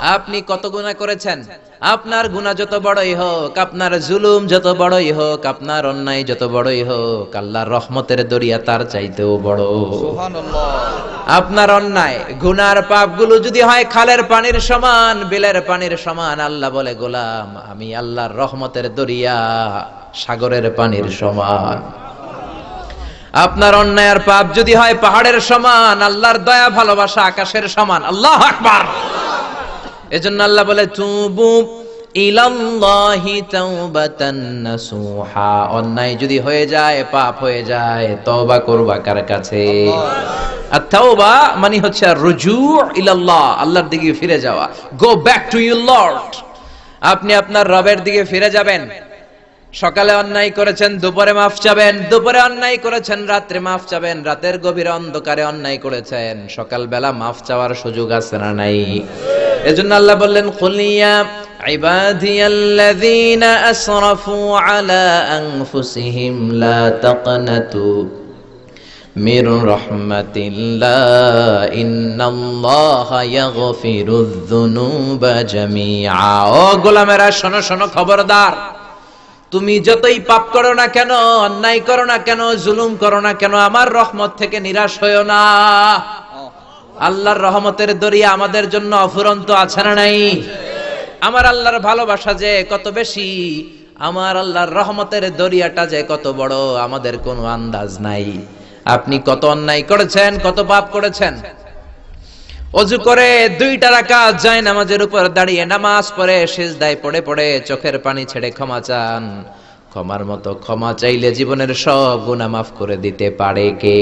আপনি কত গুনাহ করেছেন? আপনার গুনাহ যত বড়ই হোক আপনার জুলুম যত বড়ই হোক আপনার অন্যায় যত বড়ই হোক আল্লাহর রহমতের দরিয়া তার চাইতেও বড়। আপনার অন্যায় গুনার পাপগুলো যদি হয় খালের পানির সমান বিলের পানির সমান আল্লাহ বলে গোলাম আমি আল্লাহর রহমতের দরিয়া সাগরের পানির সমান। আপনার অন্যায় আর পাপ যদি হয় পাহাড়ের সমান আল্লাহর দয়া ভালোবাসা আকাশের সমান। আল্লাহ আকবার। এজন্য আল্লাহ বলে তুবু ইলাল্লাহি তাওবাতান নাসুহা। অন্যায় যদি হয়ে যায় পাপ হয়ে যায় তওবা করবা কার কাছে? আর তাওবা মানে হচ্ছে রুজু ইলাল্লাহ আল্লাহর দিকে ফিরে যাওয়া। Go back to your lord আপনি আপনার রবের দিকে ফিরে যাবেন। সকালে অন্যায় করেছেন দুপুরে মাফ চাবেন। দুপুরে অন্যায় করেছেন রাত্রে মাফ চাবেন। রাতের গভীর অন্ধকারে অন্যায় করেছেন। সকালবেলা মাফ চাওয়ার সুযোগ আছে না নাই? এজন্য আল্লাহ বললেন কুলিয়া ইবাদিয়াল্লাযীনা আসরাফু আলা আনফুসিহিম লা তাকনাতু মির রাহমাতিল্লাহ, ইন্নাল্লাহা ইয়াগফিরুয যুনুবা জামিআ। ও গোলামেরা, শোনো শোনো, খবরদার। তুমি যতই পাপ করো না কেন, অন্যায় করো না কেন, জুলুম করো না কেন, আমার রহমত থেকে নিরাশ হইও না। আল্লাহর রহমতের দরিয়া আমাদের জন্য অফুরন্ত আছে না নাই? আমার আল্লাহর ভালোবাসা যে কত বেশি, আমার আল্লাহর রহমতের দরিয়াটা যে কত বড়, আমাদের কোনো আন্দাজ নাই। আপনি কত অন্যায় করেছেন, কত পাপ করেছেন? অজু করে দুইটা রাকাত যায় নামাজের উপর দাঁড়িয়ে নামাজ পড়ে দায় পড়ে পড়ে চোখের পানি ছেড়ে ক্ষমা চান। ক্ষমার মতো ক্ষমা চাইলে জীবনের সব গুনাহ মাফ করে দিতে পারে কে?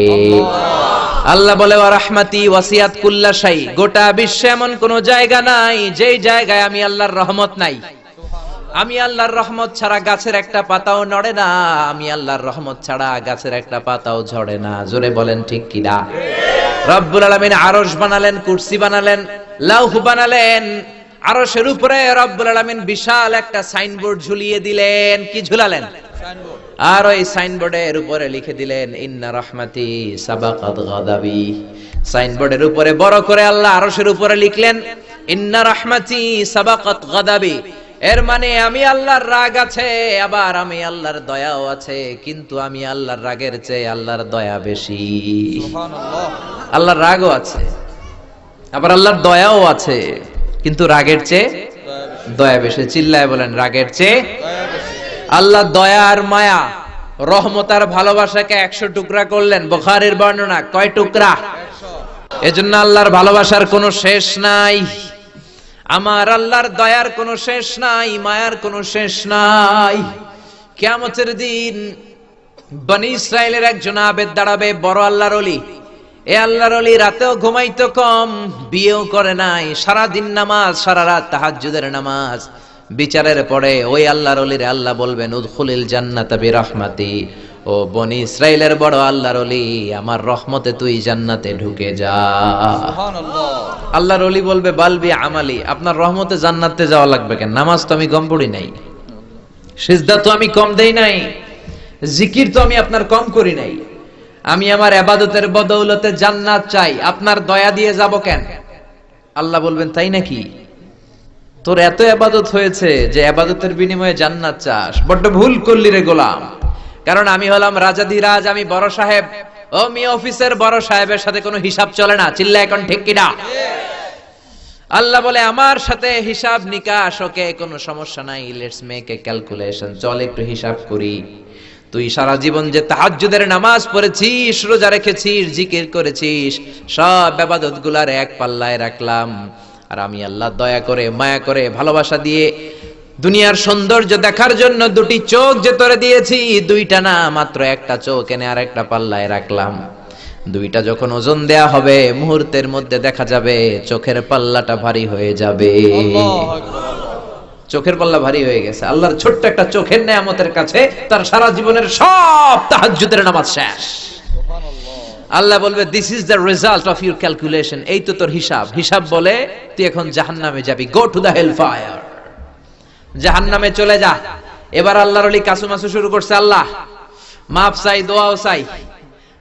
আল্লাহ বলে রাহমাতি ওয়াসিয়াত কুল্লা শাই। গোটা বিশ্বে এমন কোন জায়গা নাই, যেই জায়গায় আমি আল্লাহর রহমত নাই। আমি আল্লাহর রহমত ছাড়া গাছের একটা পাতাও নড়ে না, আমি আল্লাহর রহমত ছাড়া গাছের একটা পাতাও ঝরে না। জোরে বলেন ঠিক কিনা রব্বুল আলামিন আরশ বানালেন, কুরসি বানালেন, লাউহ বানালেন। আরশের উপরে রব্বুল আলামিন বিশাল একটা সাইনবোর্ড ঝুলিয়ে দিলেন। কি ঝুলালেন? আর ওই সাইনবোর্ডের উপরে লিখে দিলেন ইন্না রহমাতি সাবাকাত গাদাবি। সাইনবোর্ডের উপরে বড় করে আল্লাহ আরশের উপরে লিখলেন ইন্না রহমাতি সাবাকাত গাদাবি। এর মানে আমি আল্লাহর রাগ আছে আবার আমি আল্লাহর দয়াও আছে কিন্তু আমি আল্লাহর রাগের চেয়ে আল্লাহর দয়া বেশি। আল্লাহর রাগও আছে আবার আল্লাহর দয়াও আছে কিন্তু রাগের চেয়ে দয়া বেশি। চিল্লায় বলেন রাগের চেয়ে আল্লাহ দয়া আর মায়া, রহমত আর ভালোবাসাকে একশো টুকরা করলেন। বোখারের বর্ণনা, কয় টুকরা? এজন্য আল্লাহর ভালোবাসার কোনো শেষ নাই। আমার আল্লাহর দয়ার কোনো শেষ নাই, মায়ার কোনো শেষ নাই। কিয়ামতের দিন বনি ইসরায়েলের একজন আবেদ দাঁড়াবে, বড় আল্লাহর অলি। এ আল্লাহর অলি রাতেও ঘুমাইতো কম, বিয়েও করে নাই। সারা দিন নামাজ সারা রাত তাহাজ্জুদের নামাজ। বিচারের পরে ওই আল্লাহর অলির আল্লাহ বলবেন উদখুলিল জান্নাত বিরহমাতি। ও বনি ইসরায়েলের বড় আল্লাহর অলি আমার রহমতে তুই জান্নাতে ঢুকে যা। আল্লাহর অলি বলবে বালবি আমালি আপনার রহমতে জান্নাতে যাওয়া লাগবে কেন? নামাজ তো আমি কম পড়ি নাই। সিজদা তো আমি কম দেই নাই। জিকির তো আমি আপনার কম করি নাই। আমি আমার আবাদতের বদৌলতে জান্নাত চাই। আপনার দয়া দিয়ে যাব কেন? আল্লাহ বলবেন তাই নাকি? তোর এত আবাদত হয়েছে যে আবাদতের বিনিময়ে জান্নাত চাস। বড্ড ভুল করলি রে গোলাম। কারণ আমি হলাম রাজাধিরাজ আমি বড় সাহেব। ও মি অফিসের বড় সাহেবের সাথে কোনো হিসাব চলে না। চিল্লা এখন ঠিক কিনা? আল্লাহ বলে, আমার সাথে হিসাব নিকাশ, ওকে কোনো সমস্যা নাই। লেটস মেক এ ক্যালকুলেশন চল, একটু হিসাব করি। তুই সারা জীবন যে তাহাজ্জুদের নামাজ পড়েছিস, রোজা রেখেছিস, জিকির করেছিস, সব আবাদতগুলার এক পাল্লায় রাখলাম। আর আমি আল্লাহ দয়া করে, মায়া করে, ভালোবাসা দিয়ে দুনিয়ার সৌন্দর্য দেখার জন্য দুটি চোখ যে তোরে দিয়েছি, দুইটা না, মাত্র একটা চোখ এনে আর একটা পাল্লায় রাখলাম। দুইটা যখন ওজন দেয়া হবে, মুহূর্তের মধ্যে দেখা যাবে চোখের পাল্লাটা ভারী হয়ে যাবে। চোখের পাল্লা ভারী হয়ে গেছে। আল্লাহর ছোট্ট একটা চোখের নেয়ামতের কাছে তার সারা জীবনের সব তাহাজ্জুদের নামাজ শেষ। আল্লাহ বলবে this is the result of your calculation এই তো তোর হিসাব। হিসাব বলে, তুই এখন জাহান্নামে যাবি। Go to the hell fire জাহান্নামে চলে যা। এবার আল্লাহর অলি কাসুমাসু শুরু করছে, আল্লাহ, মাফ চাই, দোয়াও চাই।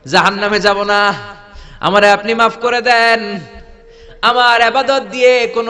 জাহান্নামে যাব না। আমারে আপনি মাফ করে দেন। আমার আবাদত দিয়ে কোন